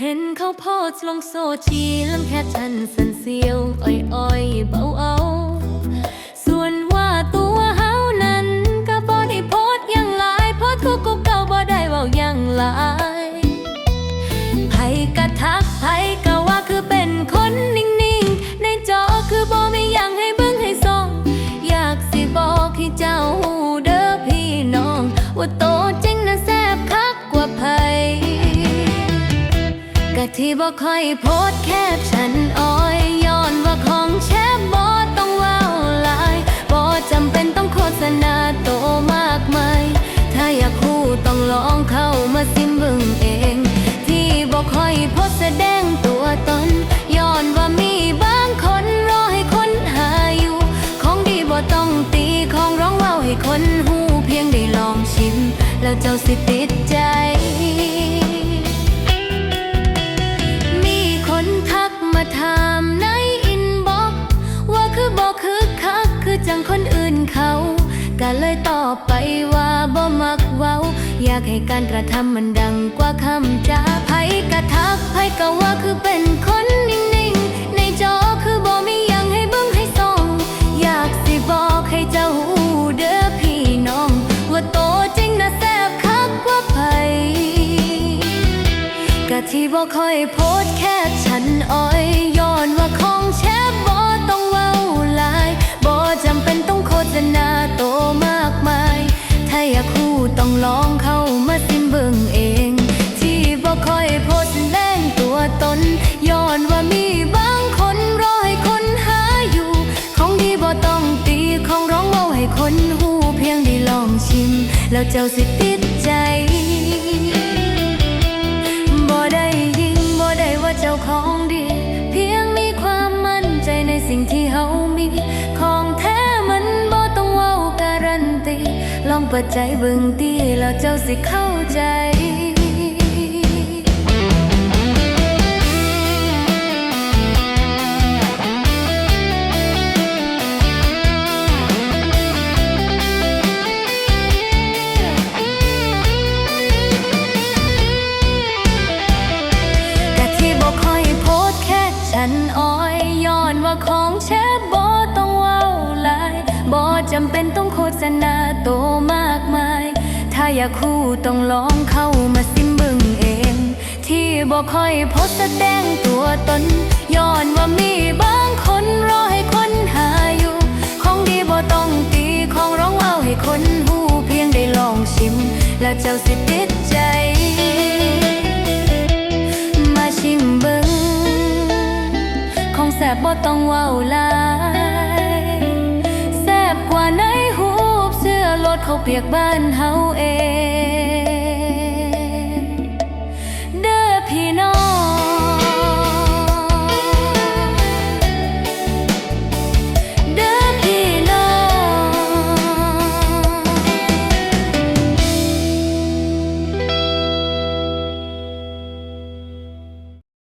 เห็นเขาโพสลงโซเชียลแค่ฉันสันเซียว อ้อยอ้อยๆเบา ที่บ่ค่อยโพสแคบฉันอ้อยย้อนว่าของแชบบ่ต้องว้าหลายบ่จำเป็นต้องโฆษณาโตมากมาย ถ้าอยากคู่ต้องลองเข้ามาซิมเบิ่งเอง ที่บ่ค่อยโพสแสดงตัวตนย้อนว่ามีบางคนรอให้คนหาอยู่ ของดีบ่ต้องตีของร้องว้าวให้คนหูเพียงได้ลองชิม แล้วเจ้าสิติด ก็เลยตอบไปว่าบ่มักเว้า อยากให้การกระทำมันดังกว่าคำจาไผกระทักไผก็ว่าคือเป็นคนนิ่งๆ ในจอคือบ่มียังให้เบิ่งให้ส่องอยากสิบอกให้เจ้าหูเด้อพี่น้อง ว่าโตจริงนะแซ่บคักกว่าไผกะที่บ่ค่อยโพสแค่ฉันอ้อย นหูเพียงได้ลองชิม แล้วเจ้าสิติดใจ บ่ได้ยิงบ่ได้ว่าเจ้าของดี เพียงมีความมั่นใจในสิ่งที่เฮามี ของแท้มันบ่ต้องเว้าการันตี ลองเปิดใจเบิ่งตีแล้วเจ้าสิเข้าใจ ต้องโฆษณาโตมากมาย ถ้าอยากคู่ต้องลองเข้ามาซิมบิ่งเอง ที่บ่ค่อยโพสแสดงตัวตนย้อนว่ามีบางคนรอให้คนหาอยู่ ของดีบ่ต้องตีของร้องเว้าให้คนหูเพียงได้ลองชิม แล้วเจ้าสิติดใจมาชิมเบิงของแสบบ่ต้องเว้าหลา เปียกบ้านเฮาเอง